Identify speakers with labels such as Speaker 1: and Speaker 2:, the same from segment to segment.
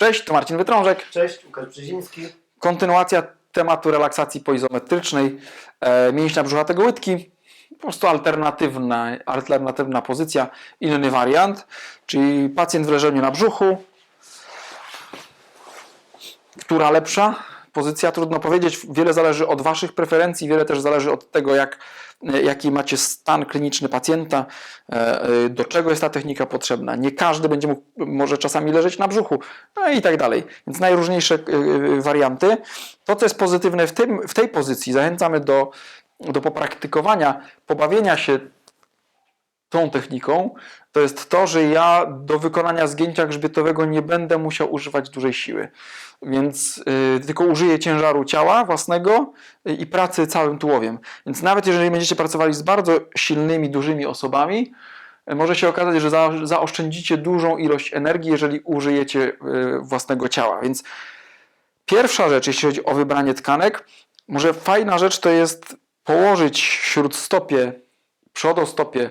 Speaker 1: Cześć, to Marcin Wytrążek.
Speaker 2: Cześć, Łukasz Brzeziński.
Speaker 1: Kontynuacja tematu relaksacji poizometrycznej e, mięśnia brzuchatego łydki. Po prostu alternatywna, alternatywna pozycja, inny wariant, czyli pacjent w leżeniu na brzuchu. Która lepsza? Pozycja trudno powiedzieć. Wiele zależy od Waszych preferencji, wiele też zależy od tego, jak, jaki macie stan kliniczny pacjenta, e, e, do czego jest ta technika potrzebna. Nie każdy będzie mógł, może czasami leżeć na brzuchu no i tak dalej. Więc najróżniejsze e, warianty. To, co jest pozytywne w, tym, w tej pozycji, zachęcamy do, do popraktykowania, pobawienia się tą techniką, to jest to, że ja do wykonania zgięcia grzbietowego nie będę musiał używać dużej siły. Więc y, tylko użyję ciężaru ciała własnego y, i pracy całym tułowiem. Więc nawet jeżeli będziecie pracowali z bardzo silnymi, dużymi osobami, y, może się okazać, że za, zaoszczędzicie dużą ilość energii, jeżeli użyjecie y, własnego ciała. Więc pierwsza rzecz, jeśli chodzi o wybranie tkanek, może fajna rzecz to jest położyć śródstopie, przodostopie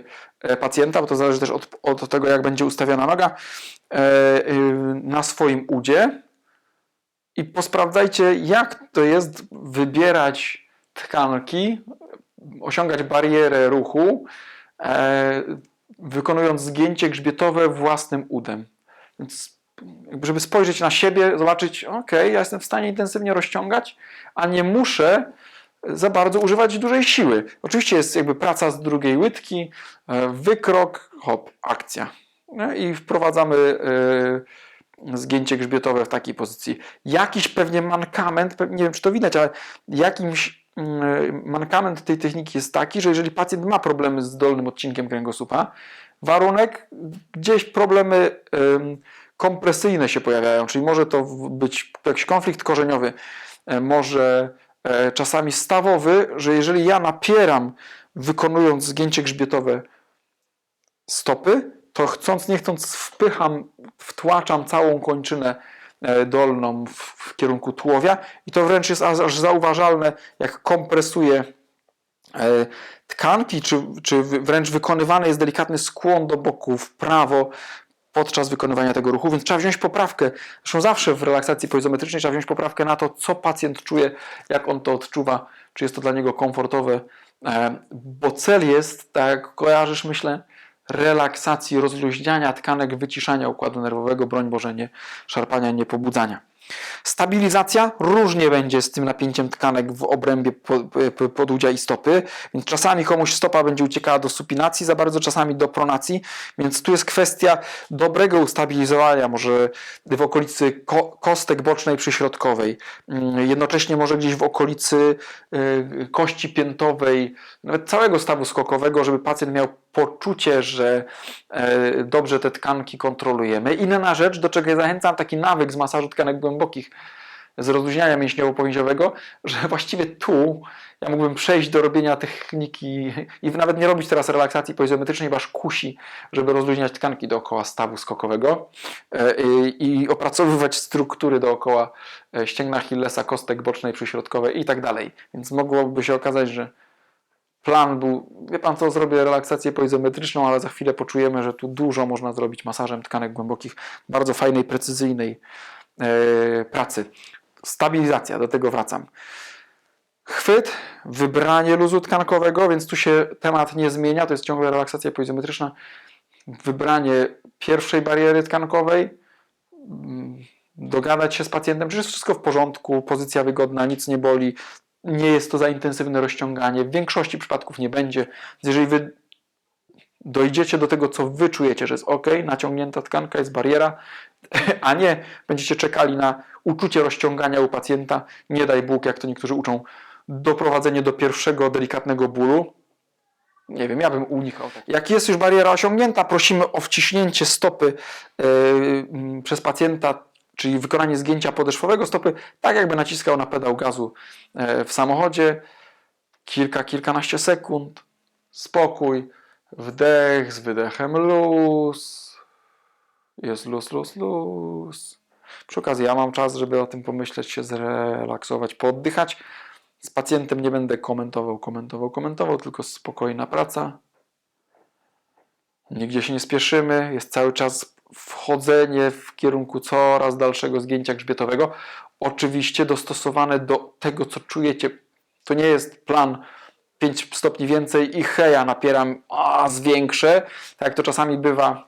Speaker 1: pacjenta, bo to zależy też od, od tego, jak będzie ustawiona noga, e, y, na swoim udzie i posprawdzajcie, jak to jest wybierać tkanki, osiągać barierę ruchu, e, wykonując zgięcie grzbietowe własnym udem. Więc żeby spojrzeć na siebie, zobaczyć, ok, ja jestem w stanie intensywnie rozciągać, a nie muszę za bardzo używać dużej siły. Oczywiście jest jakby praca z drugiej łydki, e, wykrok, hop, akcja. No I wprowadzamy e, zgięcie grzbietowe w takiej pozycji. Jakiś pewnie mankament, nie wiem czy to widać, ale jakimś mm, mankament tej techniki jest taki, że jeżeli pacjent ma problemy z dolnym odcinkiem kręgosłupa, warunek, gdzieś problemy em, kompresyjne się pojawiają, czyli może to być jakiś konflikt korzeniowy, e, może e, czasami stawowy, że jeżeli ja napieram, wykonując zgięcie grzbietowe stopy, to chcąc, nie chcąc wpycham, wtłaczam całą kończynę e, dolną w, w kierunku tułowia i to wręcz jest aż aż zauważalne, jak kompresuje e, tkanki, czy, czy wręcz wykonywany jest delikatny skłon do boku w prawo podczas wykonywania tego ruchu, więc trzeba wziąć poprawkę. Zresztą zawsze w relaksacji poizometrycznej trzeba wziąć poprawkę na to, co pacjent czuje, jak on to odczuwa, czy jest to dla niego komfortowe, e, bo cel jest, tak kojarzysz, myślę, relaksacji, rozluźniania tkanek, wyciszania układu nerwowego, broń Boże, nie szarpania, nie pobudzania. Stabilizacja różnie będzie z tym napięciem tkanek w obrębie po- podudzia i stopy, więc czasami komuś stopa będzie uciekała do supinacji za bardzo, czasami do pronacji, więc tu jest kwestia dobrego ustabilizowania, może w okolicy ko- kostek bocznej przyśrodkowej, Mm, jednocześnie może gdzieś w okolicy y, kości piętowej, nawet całego stawu skokowego, żeby pacjent miał poczucie, że e, dobrze te tkanki kontrolujemy. Inna rzecz, do czego ja zachęcam, taki nawyk z masażu tkanek głębokich, z rozluźniania mięśniowo-powięziowego, że właściwie tu ja mógłbym przejść do robienia techniki i nawet nie robić teraz relaksacji poizometrycznej, bo aż kusi, żeby rozluźniać tkanki dookoła stawu skokowego e, i, i opracowywać struktury dookoła e, ścięgna Achillesa, kostek bocznej, przyśrodkowej i tak dalej. Więc mogłoby się okazać, że plan był, wie pan co, zrobię relaksację poizometryczną, ale za chwilę poczujemy, że tu dużo można zrobić masażem tkanek głębokich, bardzo fajnej, precyzyjnej e, pracy. Stabilizacja, do tego wracam. Chwyt, wybranie luzu tkankowego, więc tu się temat nie zmienia, to jest ciągle relaksacja poizometryczna. Wybranie pierwszej bariery tkankowej, mm, dogadać się z pacjentem, czy jest wszystko w porządku, pozycja wygodna, nic nie boli, nie jest to za intensywne rozciąganie. W większości przypadków nie będzie. Jeżeli wy dojdziecie do tego, co wy czujecie, że jest ok, naciągnięta tkanka, jest bariera, a nie będziecie czekali na uczucie rozciągania u pacjenta, nie daj Bóg, jak to niektórzy uczą, doprowadzenie do pierwszego delikatnego bólu. Nie wiem, ja bym unikał. Jak jest już bariera osiągnięta, prosimy o wciśnięcie stopy yy, przez pacjenta, czyli wykonanie zgięcia podeszwowego stopy, tak jakby naciskał na pedał gazu e, w samochodzie. Kilka, kilkanaście sekund, spokój, wdech z wydechem luz, jest luz, luz, luz. Przy okazji ja mam czas, żeby o tym pomyśleć, się zrelaksować, pooddychać. Z pacjentem nie będę komentował, komentował, komentował, tylko spokojna praca. Nigdzie się nie spieszymy, jest cały czas wchodzenie w kierunku coraz dalszego zgięcia grzbietowego. Oczywiście dostosowane do tego, co czujecie. To nie jest plan 5 stopni więcej i heja, napieram, a zwiększę. Tak jak to czasami bywa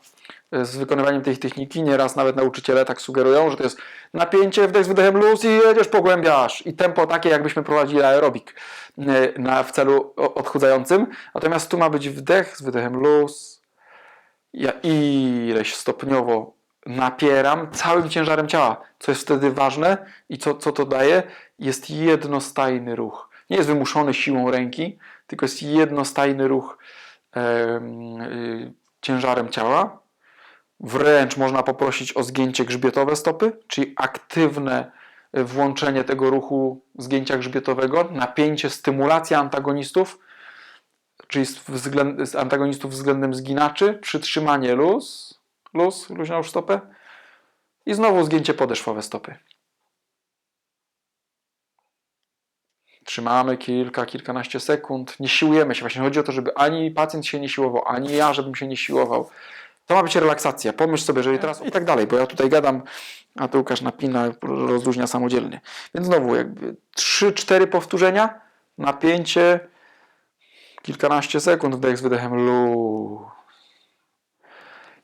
Speaker 1: e, z wykonywaniem tej techniki. Nieraz nawet nauczyciele tak sugerują, że to jest napięcie, wdech z wydechem luz i jedziesz, pogłębiasz. I tempo takie, jakbyśmy prowadzili aerobik e, na, w celu odchudzającym. Natomiast tu ma być wdech z wydechem luz. Ja ileś stopniowo napieram całym ciężarem ciała. Co jest wtedy ważne i co, co to daje? Jest jednostajny ruch. Nie jest wymuszony siłą ręki, tylko jest jednostajny ruch em, y, ciężarem ciała. Wręcz można poprosić o zgięcie grzbietowe stopy, czyli aktywne y, włączenie tego ruchu zgięcia grzbietowego, napięcie, stymulacja antagonistów, czyli z, względ, z antagonistów względem zginaczy, przytrzymanie luz, luz, luźną stopę i znowu zgięcie podeszwowe stopy. Trzymamy kilka, kilkanaście sekund, nie siłujemy się. Właśnie chodzi o to, żeby ani pacjent się nie siłował, ani ja, żebym się nie siłował. To ma być relaksacja. Pomyśl sobie, jeżeli teraz i tak dalej, bo ja tutaj gadam, a tu Łukasz napina, rozluźnia samodzielnie. Więc znowu jakby 3-4 powtórzenia, napięcie, kilkanaście sekund, wdech z wydechem luz.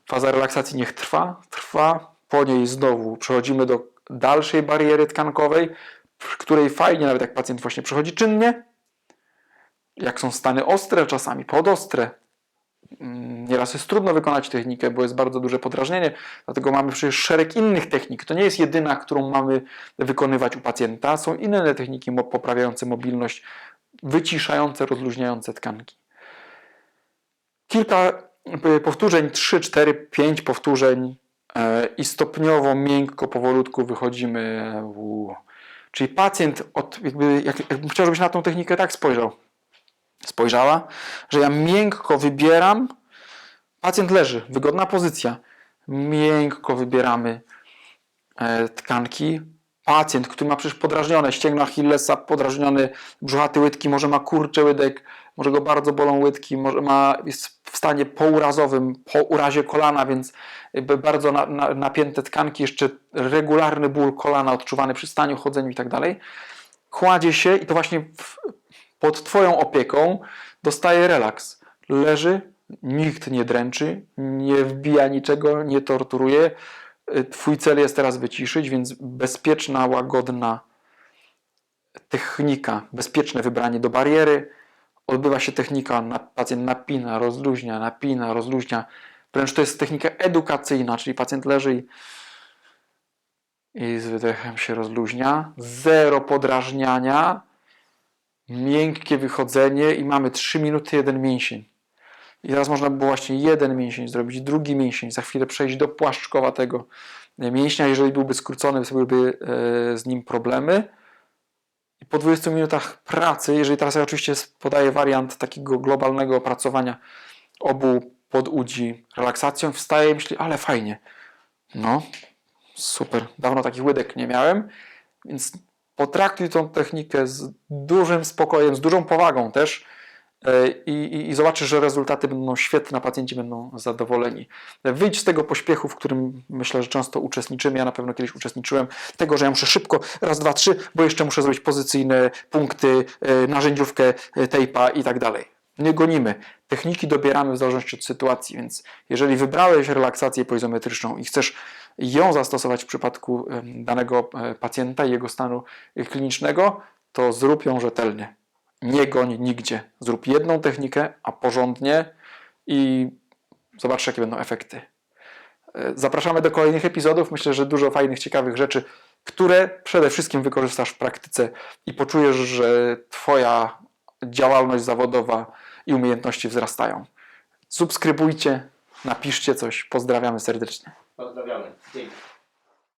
Speaker 1: Faza relaksacji niech trwa, trwa. Po niej znowu przechodzimy do dalszej bariery tkankowej, w której fajnie, nawet jak pacjent właśnie przechodzi czynnie, jak są stany ostre, czasami podostre. Mm, Nieraz jest trudno wykonać technikę, bo jest bardzo duże podrażnienie, dlatego mamy przecież szereg innych technik. To nie jest jedyna, którą mamy wykonywać u pacjenta. Są inne techniki poprawiające mobilność, wyciszające, rozluźniające tkanki. Kilka y, powtórzeń, 3, 4, 5 powtórzeń e, i stopniowo, miękko, powolutku wychodzimy. e, u. Czyli pacjent, od, jakby, jak, chciał, żebyś na tą technikę tak spojrzał, spojrzała, że ja miękko wybieram, pacjent leży, wygodna pozycja, miękko wybieramy e, tkanki. Pacjent, który ma przecież podrażnione ścięgno Achillesa, podrażniony brzuchaty łydki, może ma kurcze łydek, może go bardzo bolą łydki, może ma, jest w stanie pourazowym, po urazie kolana, więc bardzo na, na, napięte tkanki, jeszcze regularny ból kolana odczuwany przy staniu, chodzeniu i tak dalej. Kładzie się i to właśnie w, pod Twoją opieką dostaje relaks. Leży, nikt nie dręczy, nie wbija niczego, nie torturuje. Y, Twój cel jest teraz wyciszyć, więc bezpieczna, łagodna technika, bezpieczne wybranie do bariery. Odbywa się technika, pacjent napina, rozluźnia, napina, rozluźnia. Wręcz to jest technika edukacyjna, czyli pacjent leży i, i z wydechem się rozluźnia. Zero podrażniania, miękkie wychodzenie i mamy 3 minuty, jeden mięsień. I teraz można by było właśnie jeden mięsień zrobić, drugi mięsień, za chwilę przejść do płaszczkowatego mięśnia. Jeżeli byłby skrócony, byłyby e, z nim problemy. I po 20 minutach pracy, jeżeli teraz ja oczywiście podaję wariant takiego globalnego opracowania obu podudzi relaksacją, wstaję i myślę, ale fajnie. No, super. Dawno takich łydek nie miałem, więc potraktuj tą technikę z dużym spokojem, z dużą powagą też i, i, i zobaczysz, że rezultaty będą świetne, pacjenci będą zadowoleni. Wyjdź z tego pośpiechu, w którym myślę, że często uczestniczymy. Ja na pewno kiedyś uczestniczyłem. Tego, że ja muszę szybko, raz, dwa, trzy, bo jeszcze muszę zrobić pozycyjne punkty, e, narzędziówkę, e, tejpa i tak dalej. Nie gonimy. Techniki dobieramy w zależności od sytuacji, więc jeżeli wybrałeś relaksację poizometryczną i chcesz ją zastosować w przypadku danego e, pacjenta i jego stanu e, klinicznego, to zrób ją rzetelnie. Nie goń nigdzie. Zrób jedną technikę, a porządnie i zobacz, jakie będą efekty. E, Zapraszamy do kolejnych epizodów. Myślę, że dużo fajnych, ciekawych rzeczy, które przede wszystkim wykorzystasz w praktyce i poczujesz, że Twoja działalność zawodowa i umiejętności wzrastają. Subskrybujcie, napiszcie coś. Pozdrawiamy serdecznie.
Speaker 2: Pozdrawiamy. Dzięki.